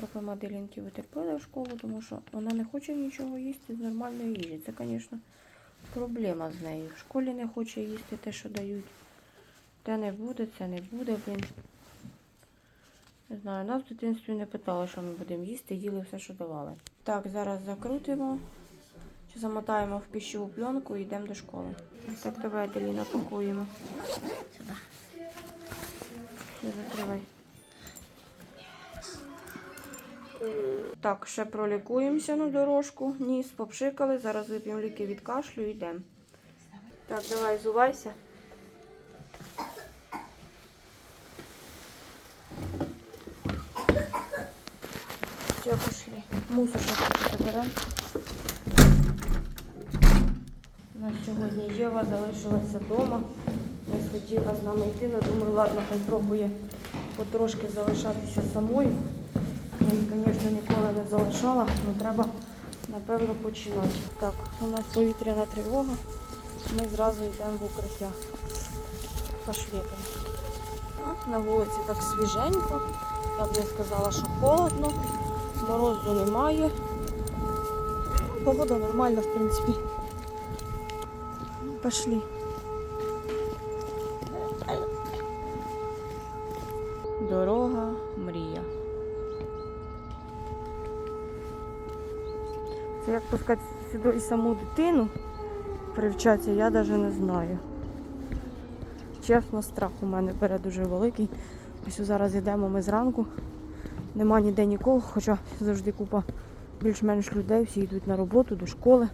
Трохи Маделінки витерпіли в школу, тому що вона не хоче нічого їсти з нормальної їжі. Це, звісно, проблема з нею. В школі не хоче їсти те, що дають. Те не буде, це не буде, блін. Не знаю, нас в дитинстві не питали, що ми будемо їсти, їли все, що давали. Так, зараз закрутимо, чи замотаємо в пищову пленку і йдемо до школи. Так, давай, Аделіна, пакуємо. Так, ще пролікуємося на дорожку. Ніс попшикали. Зараз вип'ємо ліки від кашлю і йдемо. Так, давай, зувайся. Все, пошли. Мусор заберемо. У нас сьогодні Єва залишилася вдома. Не хотіла з нами йти, але думаю, ладно, хай пробує потрошки залишатися самою. Звісно, ніколи не залишала, але треба, напевно, починати. Так, у нас повітряна тривога. Ми зразу йдемо в укриття. А, На вулиці так свіженько. Я б не сказала, що холодно. Морозу немає. Погода нормальна, в принципі. Пошли. Дорога мрія. Це як пускати сюди і саму дитину привчатися, я навіть не знаю. Чесно, страх у мене бере дуже великий. Ось зараз йдемо ми зранку. Нема ніде нікого, хоча завжди купа більш-менш людей, всі йдуть на роботу, до школи.